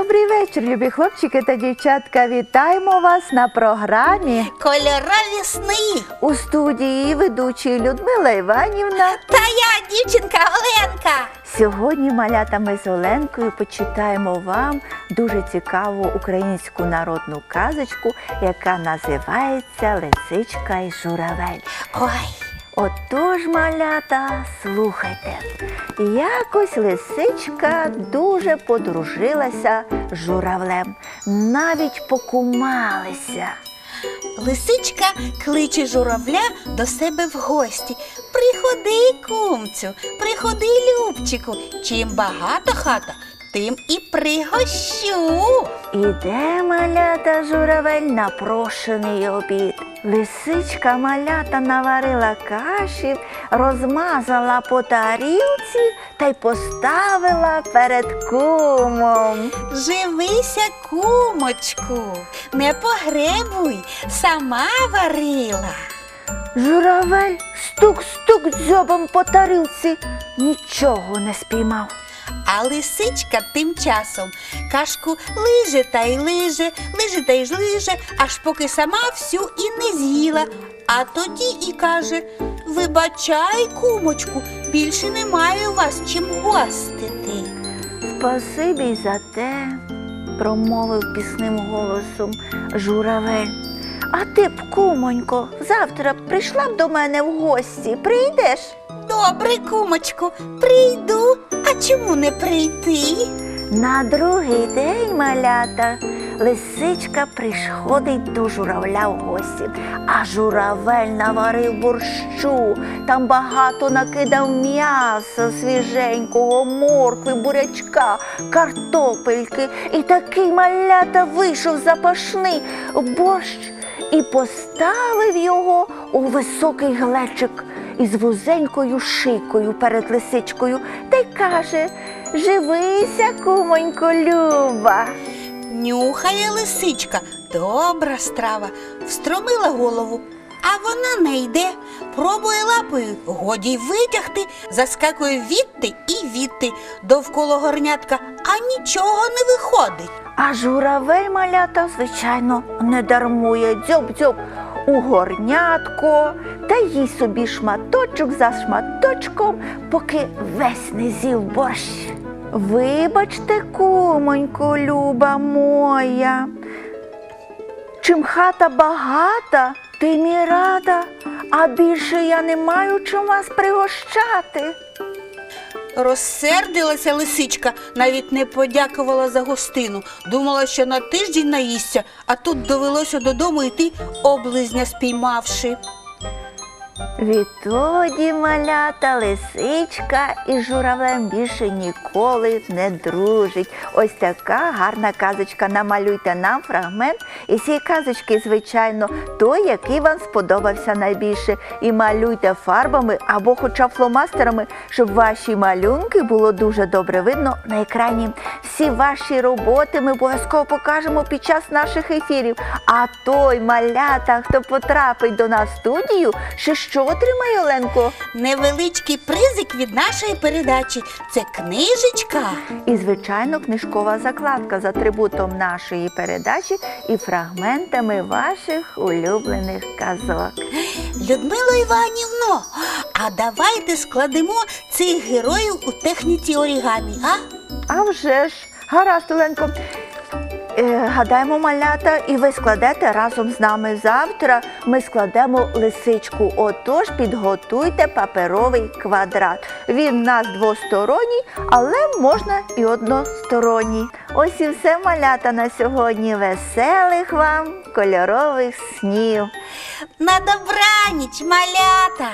Добрий вечір, любі хлопчики та дівчатка. Вітаємо вас на програмі Кольорові сни. у студії ведучі Людмила Іванівна. Та я, дівчинка Оленка. Сьогодні малята ми з Оленкою почитаємо вам дуже цікаву українську народну казочку, яка називається Лисичка і журавель. Ой, Отож, малята, слухайте. Якось лисичка дуже подружилася з журавлем, навіть покумалися. лисичка кличе журавля до себе в гості. Приходи, кумцю, приходи, Любчику. Чим багато хата, тим і пригощу. Іде малята журавель на прошений обід. Лисичка малята наварила каші, розмазала по тарілці та й поставила перед кумом. Живися, кумочку, не погребуй, сама варила. Журавель стук-стук дзьобом по тарілці, нічого не спіймав. А лисичка тим часом кашку лиже та й лиже, лиже та й лиже, аж поки сама всю і не з'їла. А тоді і каже: Вибачай, кумочку, більше немає у вас чим гостити. Спасибі за те, промовив пісним голосом журавель. А ти б, кумонько, завтра прийшла б до мене в гості. Прийдеш? Добре, кумочку, прийду. А чому не прийти? На другий день малята лисичка приходить до журавля в гості, а журавель наварив борщу, там багато накидав м'яса свіженького, моркви, бурячка, картопельки. І такий малята вийшов запашний борщ і поставив його у високий глечик із вузенькою шийкою перед лисичкою та й каже Живися, кумонько, Люба. Нюхає лисичка, добра страва, встромила голову, а вона не йде, пробує лапою, годі й витягти, заскакує відти і відти. Довкола горнятка, а нічого не виходить. А журавель малята, звичайно, не дармує. Дзьоб-дзьоб у горнятко та їй собі шматочок за шматочком, поки весь не з'їв борщ. Вибачте, кумонько, люба моя. Чим хата багата, тим і рада, а більше я не маю чим вас пригощати. Розсердилася лисичка, навіть не подякувала за гостину. Думала, що на тиждень наїсться, а тут довелося додому йти, облизня спіймавши. Відтоді малята лисичка із журавлем більше ніколи не дружить. Ось така гарна казочка. Намалюйте нам фрагмент із цієї казочки, звичайно, той, який вам сподобався найбільше. І малюйте фарбами або хоча фломастерами, щоб ваші малюнки було дуже добре видно на екрані. Всі ваші роботи ми обов'язково покажемо під час наших ефірів. А той малята, хто потрапить до нас в студію, ще що отримає Оленко? Невеличкий призик від нашої передачі це книжечка. І, звичайно, книжкова закладка з атрибутом нашої передачі і фрагментами ваших улюблених казок. Людмило Іванівно, а давайте складемо цих героїв у техніці орігамі, а? А вже ж, гаразд, Оленко. Е, гадаємо малята, і ви складете разом з нами завтра. Ми складемо лисичку. Отож, підготуйте паперовий квадрат. Він у нас двосторонній, але можна і односторонній. Ось і все малята на сьогодні. Веселих вам кольорових снів. На добраніч, малята!